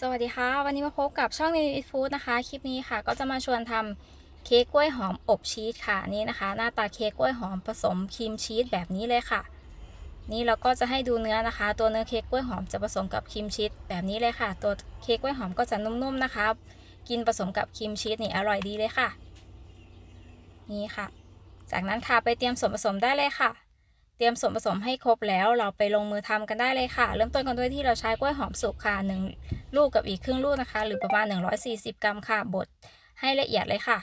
สวัสดีค่ะ วันนี้มาพบกับช่อง n ิ w Eat Food นะคะ คลิปนี้ค่ะ ก็จะมาชวนทำเค้กกล้วยหอมอบชีสค่ะนี่นะคะ หน้าตาเค้กกล้วยหอมผสมครีมชีสแบบนี้เลยค่ะ นี่เราก็จะให้ดูเนื้อนะคะ ตัวเนื้อเค้กกล้วยหอมจะผสมกับครีมชีสแบบนี้เลยค่ะ ตัวเค้กกล้วยหอมก็จะนุ่มๆนะคะ กินผสมกับครีมชีสนี่อร่อยดีเลยค่ะ นี่ค่ะ จากนั้นค่ะไปเตรียมส่วนผสมได้เลยค่ะ เตรียมส่วนผสมให้ครบแล้วเราไปลงมือทำกันได้เลยค่ะ เริ่มต้นกันด้วยที่เราใช้กล้วยหอมสุกค่ะหนึ่งลูกกับอีกครึ่งลูกนะคะ หรือประมาณ 140 กรัมค่ะบดให้ละเอียดเลยค่ะ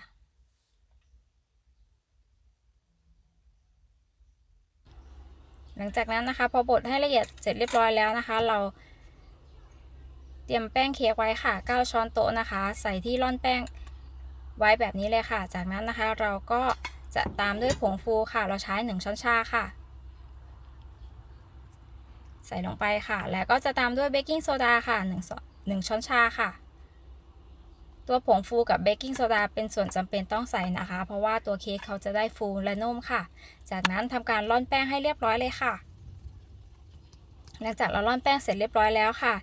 หลังจากนั้นนะคะ พอบดให้ละเอียดเสร็จเรียบร้อยแล้วนะคะ เรา เตรียมแป้งเค้กไว้ค่ะ 9 ช้อนโต๊ะนะคะ ใส่ที่ร่อนแป้งไว้แบบนี้เลยค่ะ จากนั้นนะคะเราก็จะตามด้วยผงฟูค่ะ เราใช้ 1 ช้อนชาค่ะ ใส่ลงไปค่ะ แล้วก็จะตามด้วยเบกกิ้งโซดาค่ะ1 1ช้อนชาค่ะ ตัวผงฟูกับเบกกิ้งโซดาเป็นส่วนจำเป็นต้องใส่นะคะ เพราะว่าตัวเค้กเขาจะได้ฟูและนุ่มค่ะ จากนั้นทำการร่อนแป้งให้เรียบร้อยเลยค่ะ หลังจากเราร่อนแป้งเสร็จเรียบร้อยแล้วค่ะ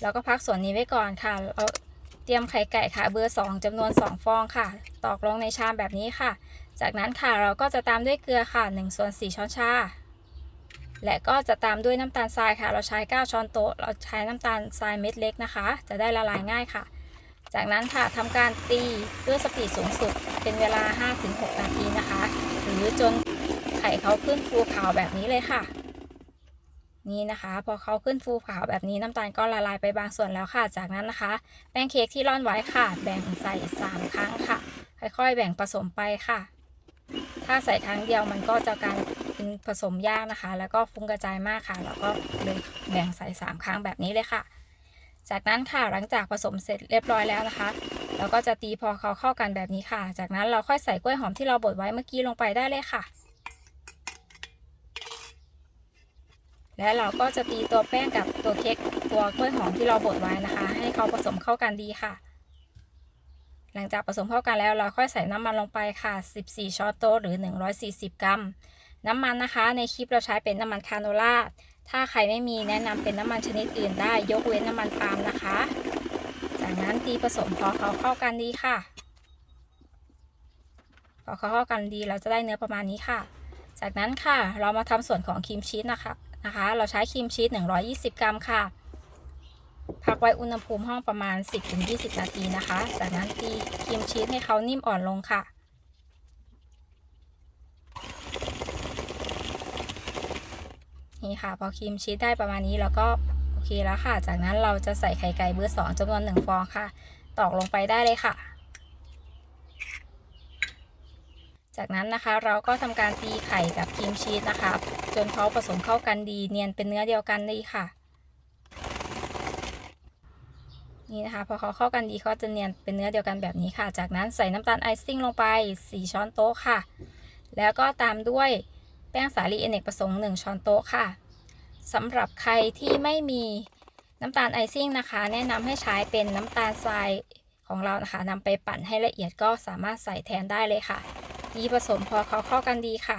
เราก็พักส่วนนี้ไว้ก่อนค่ะเราเตรียมไข่ไก่ค่ะเบอร์ 2จำนวน 2 ฟองค่ะ ตอกลงในชามแบบนี้ค่ะ จากนั้นค่ะเราก็จะตามด้วยเกลือค่ะ1ส่วน4ช้อนชา และก็จะตามด้วยน้ำตาลทรายค่ะ เราใช้ 9 ช้อนโต๊ะ เราใช้น้ำตาลทรายเม็ดเล็กนะคะ จะได้ละลายง่ายค่ะ จากนั้นค่ะทำการตีด้วยสปีดสูงสุด เป็นเวลา 5-6 นาทีนะคะ หรือจนไข่เขาขึ้นฟูขาวแบบนี้เลยค่ะ นี่นะคะ พอเขาขึ้นฟูขาวแบบนี้น้ำตาลก็ละลายไปบางส่วนแล้วค่ะ จากนั้นนะคะ แป้งเค้กที่ร่อนไว้ค่ะ แบ่งใส่ 3 ครั้งค่ะ ค่อยๆ แบ่งผสมไปค่ะ ถ้าใส่ครั้งเดียวมันก็จะการเป็น ผสมยากนะคะ แล้วก็ฟุ้งกระจายมากค่ะ แล้วก็เลยแบ่งใส่3ครั้งแบบนี้เลยค่ะ จากนั้นค่ะหลังจากผสมเสร็จเรียบร้อยแล้วนะคะเราก็จะตีพอเขาเข้ากันแบบนี้ค่ะ จากนั้นเราค่อยใส่กล้วยหอมที่เราบดไว้เมื่อกี้ลงไปได้เลยค่ะ และเราก็จะตีตัวแป้งกับตัวเค้กตัวกล้วยหอมที่เราบดไว้นะคะ ให้เขาผสมเข้ากันดีค่ะหลังจากผสมเข้ากันแล้วเราค่อยใส่น้ำมันลงไปค่ะ 14 ช้อนโต๊ะหรือ 140 กรัม น้ำมันนะคะ ในคลิปเราใช้เป็นน้ำมันคาโนล่า ถ้าใครไม่มีแนะนำเป็นน้ำมันชนิดอื่นได้ ยกเว้นน้ำมันปาล์มนะคะ จากนั้นตีผสมพอเขาเข้ากันดีค่ะ พอเขาเข้ากันดีเราจะได้เนื้อประมาณนี้ค่ะ จากนั้นค่ะเรามาทำส่วนของครีมชีสนะคะนะคะ เราใช้ครีมชีส120 กรัมค่ะ พักไว้อุณหภูมิห้องประมาณ 10-20 นาทีนะคะ จากนั้นตีครีมชีสให้เขานิ่มอ่อนลงค่ะ นี่ค่ะ พอครีมชีสได้ประมาณนี้แล้วก็โอเคแล้วค่ะ จากนั้นเราจะใส่ไข่ไก่เบอร์2จำนวน1ฟองค่ะ ตอกลงไปได้เลยค่ะ จากนั้นนะคะเราก็ทำการตีไข่กับครีมชีสนะคะ จนเขาผสมเข้ากันดีเนียนเป็นเนื้อเดียวกันดีค่ะ นี่นะคะ พอเขาเข้ากันดีเขาจะเนียนเป็นเนื้อเดียวกันแบบนี้ค่ะ จากนั้นใส่น้ำตาลไอซิ่งลงไป 4 ช้อนโต๊ะค่ะ แล้วก็ตามด้วย แป้งสาลีอเนกประสงค์ 1 ช้อนโต๊ะค่ะสำหรับใครที่ไม่มีน้ำตาลไอซิ่งนะคะ แนะนำให้ใช้เป็นน้ำตาลทรายของเรานะคะนำไปปั่นให้ละเอียดก็สามารถใส่แทนได้เลยค่ะดีผสมพอเขาเข้ากันดีค่ะ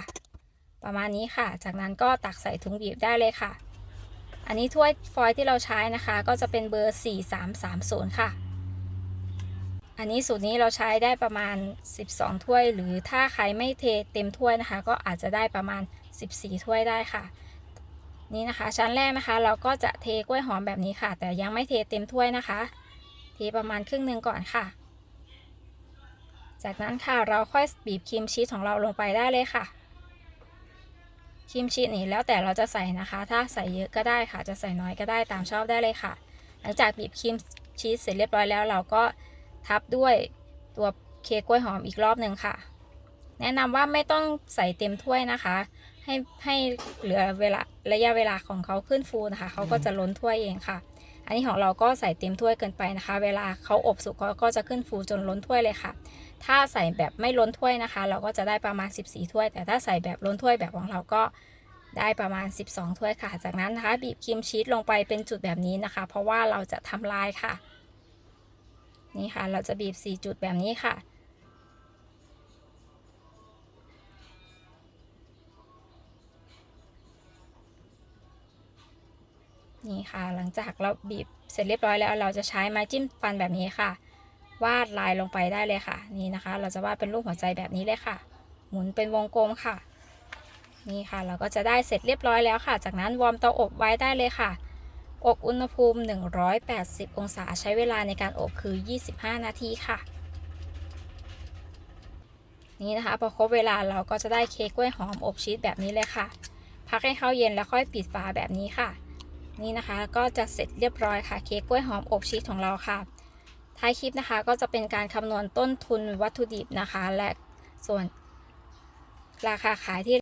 ประมาณนี้ค่ะ จากนั้นก็ตักใส่ถุงบีบได้เลยค่ะ อันนี้ถ้วยฟอยล์ที่เราใช้นะคะ ก็จะเป็นเบอร์ 4330 ค่ะ อันนี้สูตรนี้เราใช้ได้ประมาณ 12 ถ้วย หรือถ้าใครไม่เทเต็มถ้วยนะคะ ก็อาจจะได้ประมาณ 14 ถ้วยได้ค่ะ นี่นะคะ ชั้นแรกนะคะ เราก็จะเทกล้วยหอมแบบนี้ค่ะ แต่ยังไม่เทเต็มถ้วยนะคะ เทประมาณครึ่งหนึ่งก่อนค่ะ จากนั้นค่ะเราค่อยบีบครีมชีสของเราลงไปได้เลยค่ะครีมชีสนี่แล้วแต่เราจะใส่นะคะ ถ้าใส่เยอะก็ได้ค่ะ จะใส่น้อยก็ได้ตามชอบได้เลยค่ะ หลังจากบีบครีมชีสเสร็จเรียบร้อยแล้วเราก็ ทับด้วยตัวเค้กกล้วยหอมอีกรอบหนึ่งค่ะ แนะนำว่าไม่ต้องใส่เต็มถ้วยนะคะ ให้ให้เหลือเวลาระยะเวลาของเขาขึ้นฟูนะคะเขาก็จะล้นถ้วยเองค่ะ อันนี้ของเราก็ใส่เต็มถ้วยเกินไปนะคะ เวลาเขาอบสุกเขาก็จะขึ้นฟูจนล้นถ้วยเลยค่ะ ถ้าใส่แบบไม่ล้นถ้วยนะคะ เราก็จะได้ประมาณ 14 ถ้วย แต่ถ้าใส่แบบล้นถ้วยแบบของเราก็ได้ประมาณ 12 ถ้วยค่ะ จากนั้นนะคะบีบครีมชีสลงไปเป็นจุดแบบนี้นะคะ เพราะว่าเราจะทำลายค่ะ นี่ค่ะ เราจะบีบ 4 จุดแบบนี้ค่ะ นี่ค่ะ หลังจากเราบีบเสร็จเรียบร้อยแล้ว เราจะใช้ไม้จิ้มฟันแบบนี้ค่ะ วาดลายลงไปได้เลยค่ะ นี่นะคะ เราจะวาดเป็นรูปหัวใจแบบนี้เลยค่ะ หมุนเป็นวงกลมค่ะ นี่ค่ะ เราก็จะได้เสร็จเรียบร้อยแล้วค่ะ จากนั้นวอร์มเตาอบไว้ได้เลยค่ะ อบอุณหภูมิ 180 องศาใช้เวลาในการอบคือ 25 นาทีค่ะ นี่นะคะ พอครบเวลาเราก็จะได้เค้กกล้วยหอมอบชีสแบบนี้เลยค่ะ พักให้เข้าเย็นแล้วค่อยปิดฝาแบบนี้ค่ะ นี่นะคะก็จะเสร็จเรียบร้อยค่ะ เค้กกล้วยหอมอบชีสของเราค่ะ ท้ายคลิปนะคะก็จะเป็นการคำนวณต้นทุนวัตถุดิบนะคะ และส่วนราคาขายที่